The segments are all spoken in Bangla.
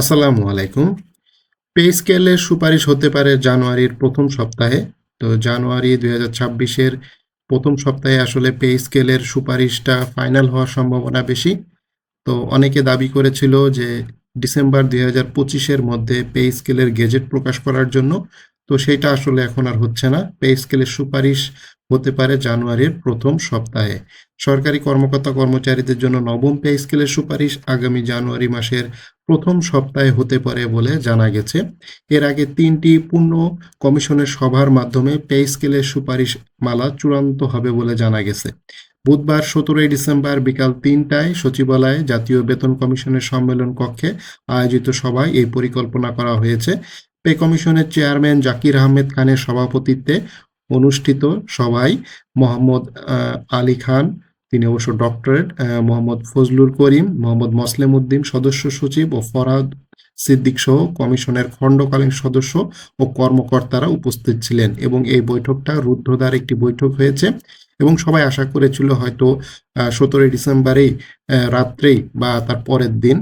আসসালামু আলাইকুম। পে স্কেলের সুপারিশ হতে পারে জানুয়ারির প্রথম সপ্তাহে। তো জানুয়ারি দুই হাজার ছাব্বিশের প্রথম সপ্তাহে আসলে পে স্কেলের সুপারিশটা ফাইনাল হওয়ার সম্ভাবনা বেশি। তো অনেকে দাবি করেছিল যে ডিসেম্বর দুই হাজার পঁচিশের মধ্যে পে স্কেলের গেজেট প্রকাশ করার জন্য। তো সেটা আসলে এখন আর হচ্ছে না। পে স্কেলের সুপারিশ হতে পারে জানুয়ারির প্রথম সপ্তাহে। সরকারি কর্মকর্তা কর্মচারীদের জন্য নবম পে স্কেলের সুপারিশ আগামী জানুয়ারি মাসের প্রথম সপ্তাহে হতে পারে বলে জানা গেছে। এর আগে তিনটি পূর্ণ কমিশনের সভার মাধ্যমে পে স্কেলের সুপারিশ মালা চূড়ান্ত হবে বলে জানা গেছে। বুধবার সতেরোই ডিসেম্বর বিকাল তিনটায় সচিবালয়ে জাতীয় বেতন কমিশনের সম্মেলন কক্ষে আয়োজিত সভায় এই পরিকল্পনা করা হয়েছে। পে কমিশনের চেয়ারম্যান জাকির আহমেদ খানের সভাপতিত্বে অনুষ্ঠিত সভায় মোহাম্মদ আলী খান, তিনি অবশ্য ডক্টরেট মোহাম্মদ ফজলুর করিম, মোহাম্মদ মসলেম উদ্দিন সদস্য সচিব ও ফরাদ সিদ্দিক সহ কমিশনের খণ্ডকালীন সদস্য ও কর্মকর্তারা উপস্থিত ছিলেন এবং এই বৈঠকটা রুদ্ধদ্বার একটি বৈঠক হয়েছে এবং সবাই আশা করেছিল হয়তো সতেরোই ডিসেম্বরেই রাত্রেই বা তার পরের দিন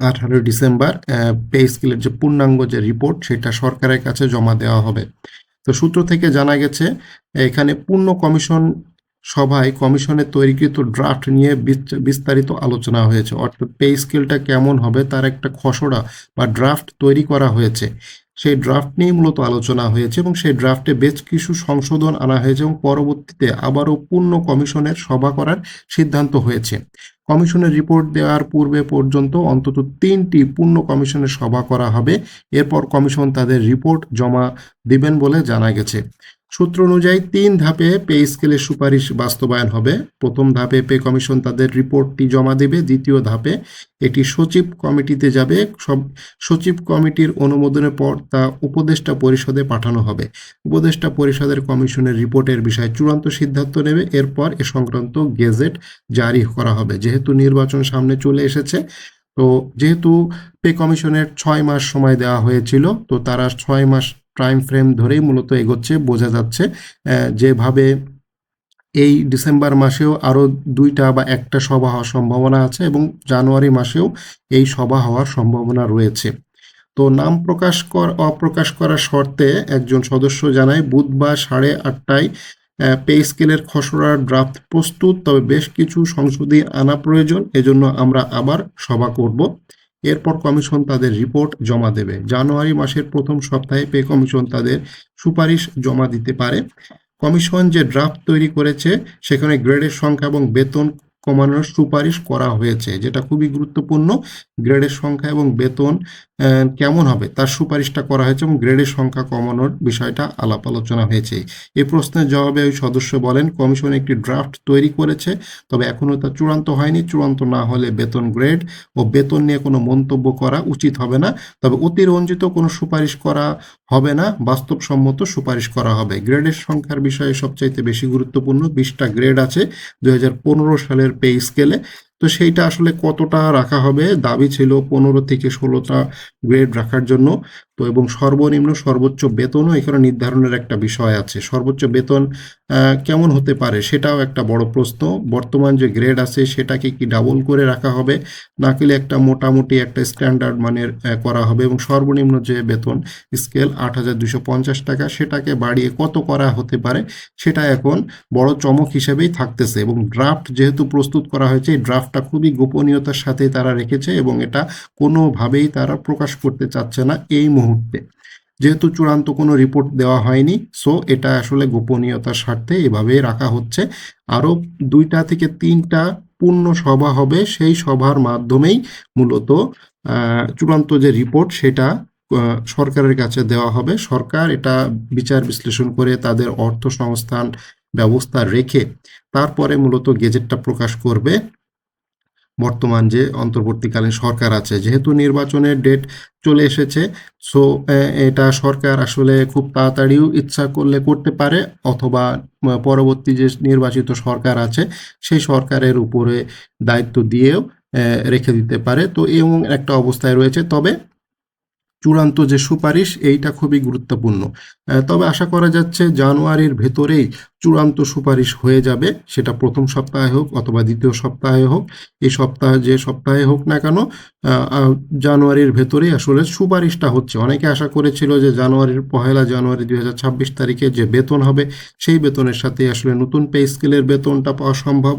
আঠারোই ডিসেম্বর পে স্কেলের যে পূর্ণাঙ্গ যে রিপোর্ট সেটা সরকারের কাছে জমা দেওয়া হবে। তো সূত্র থেকে জানা গেছে, এখানে পূর্ণ কমিশন সভায় কমিশনের তৈরিকৃত ড্রাফট নিয়ে বিস্তারিত আলোচনা হয়েছে। অর্থাৎ পে স্কেলটা কেমন হবে তার একটা খসড়া বা ড্রাফট তৈরি করা হয়েছে। সেই ড্রাফট নিয়ে মূলত আলোচনা হয়েছে এবং সেই ড্রাফটে বেশ কিছু সংশোধন আনা হয়েছে এবং পরবর্তীতে আবারও পূর্ণ কমিশনের সভা করার সিদ্ধান্ত হয়েছে। কমিশনের রিপোর্ট দেওয়ার পূর্বে পর্যন্ত অন্তত তিনটি পূর্ণ কমিশনের সভা করা হবে। এরপর কমিশন তাদের রিপোর্ট জমা দিবেন বলে জানা গেছে। সূত্র অনুযায়ী তিন ধাপে পে স্কেলের সুপারিশ বাস্তবায়ন হবে। প্রথম ধাপে পে কমিশন তাদের রিপোর্টটি জমা দেবে। দ্বিতীয় ধাপে এটি সচিব কমিটিতে যাবে। সব সচিব কমিটির অনুমোদনের পর তা উপদেষ্টা পরিষদে পাঠানো হবে। উপদেষ্টা পরিষদের কমিশনের রিপোর্টের বিষয়ে চূড়ান্ত সিদ্ধান্ত নেবে। এরপর এ সংক্রান্ত গেজেট জারি করা হবে। যেহেতু নির্বাচন সামনে চলে এসেছে, তো যেহেতু পে কমিশনের ছয় মাস সময় দেওয়া হয়েছিল, তো তারা ছয় মাস টাইম ফ্রেম ধরেই মূলত এগোচ্ছে, বোঝা যাচ্ছে যেভাবে এই ডিসেম্বর মাসেও আরও দুইটা বা একটা সভা হওয়ার সম্ভাবনা আছে এবং জানুয়ারি মাসেও এই সভা হওয়ার সম্ভাবনা রয়েছে। তো নাম প্রকাশ কর, অপ্রকাশ করার শর্তে একজন সদস্য জানায়, বুধবার সাড়ে আটটায় পে স্কেলের খসড়ার ড্রাফট প্রস্তুত, তবে বেশ কিছু সংশোধনী আনা প্রয়োজন, এজন্য আমরা আবার সভা করব। এরপর কমিশন তাদের রিপোর্ট জমা দেবে। জানুয়ারি মাসের প্রথম সপ্তাহে পে কমিশন তাদের সুপারিশ জমা দিতে পারে। কমিশন যে ড্রাফট তৈরি করেছে, সেখানে গ্রেডের সংখ্যা এবং বেতন কমানোর সুপারিশ করা হয়েছে, যেটা খুবই গুরুত্বপূর্ণ। গ্রেডের সংখ্যা এবং বেতন কেমন হবে? তার সুপারিশটা করা হয়েছে এবং গ্রেডের সংখ্যা কমানোর বিষয়টা আলাপ আলোচনা হয়েছে। এই প্রশ্নের জবাবে ওই সদস্য বলেন, কমিশন একটি ড্রাফট তৈরি করেছে, তবে এখনও তা চূড়ান্ত হয়নি। চূড়ান্ত না হলে বেতন গ্রেড ও বেতন নিয়ে কোনো মন্তব্য করা উচিত হবে না। তবে অতিরঞ্জিত কোনো সুপারিশ করা হবে না। বাস্তবসম্মত সুপারিশ করা হবে। গ্রেডের সংখ্যার বিষয়ে সবচাইতে বেশি গুরুত্বপূর্ণ বিশটা গ্রেড আছে। দুই হাজার পনেরো সালের পে স্কেলে তো সেইটা আসলে কতটা রাখা হবে? দাবি ছিল পনেরো থেকে ষোলোটা গ্রেড রাখার জন্য। তো এবং সর্বনিম্ন সর্বোচ্চ বেতনও এখানে নির্ধারণের একটা বিষয় আছে। সর্বোচ্চ বেতন কেমন হতে পারে সেটাও একটা বড় প্রশ্ন। বর্তমান যে গ্রেড আছে সেটাকে কি ডাবল করে রাখা হবে? নাকি একটা মোটামুটি একটা স্ট্যান্ডার্ড মানের করা হবে? এবং সর্বনিম্ন যে বেতন স্কেল আট টাকা সেটাকে বাড়িয়ে কত করা হতে পারে? সেটা এখন বড় চমক হিসেবেই থাকতেছে। এবং ড্রাফট যেহেতু প্রস্তুত করা হয়েছে, এই ড্রাফটটা খুবই গোপনীয়তার সাথে তারা রেখেছে এবং এটা কোনোভাবেই তারা প্রকাশ করতে চাচ্ছে না এই মুহূর্তে। যেহেতু চূড়ান্ত কোনো রিপোর্ট দেওয়া হয়নি, সো এটা আসলে গোপনীয়তার স্বার্থে এভাবেই রাখা হচ্ছে। আরও দুইটা থেকে তিনটা পূর্ণ সভা হবে, সেই সভার মাধ্যমেই মূলত চূড়ান্ত যে রিপোর্ট সেটা সরকারের কাছে দেওয়া হবে। সরকার এটা বিচার বিশ্লেষণ করে তাদের অর্থ সংস্থান ব্যবস্থা রেখে তারপরে মূলত গেজেটটা প্রকাশ করবে। বর্তমান যে অন্তর্বর্তীকালীন সরকার আছে, যেহেতু নির্বাচনের ডেট চলে এসেছে সো এটা সরকার আসলে খুব তাড়াতাড়িও ইচ্ছা করলে করতে পারে, অথবা পরবর্তী যে নির্বাচিত সরকার আছে, সেই সরকারের উপরে দায়িত্ব দিয়েও রেখে দিতে পারে। তো এবং একটা অবস্থায় রয়েছে। তবে চূড়ান্ত যে সুপারিশ, এইটা খুবই গুরুত্বপূর্ণ। তবে আশা করা যাচ্ছে জানুয়ারির ভেতরেই চূড়ান্ত সুপারিশ হয়ে যাবে। সেটা প্রথম সপ্তাহে হোক অথবা দ্বিতীয় সপ্তাহে হোক, এই সপ্তাহে যে সপ্তাহে হোক না কেন জানুয়ারির ভেতরেই আসলে সুপারিশটা হচ্ছে। অনেকে আশা করেছিল যে জানুয়ারির পহেলা জানুয়ারি দুই হাজার ছাব্বিশ তারিখে যে বেতন হবে, সেই বেতনের সাথে আসলে নতুন পে স্কেলের বেতনটা পাওয়া সম্ভব।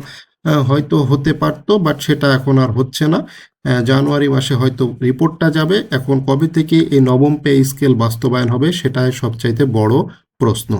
হয়তো হতে পারতো, বাট সেটা এখন আর হচ্ছে না। জানুয়ারি মাসে হয়তো রিপোর্টটা যাবে। এখন কবে থেকে এই নবম পে স্কেল বাস্তবায়ন হবে সেটাই সবচাইতে বড় প্রশ্ন।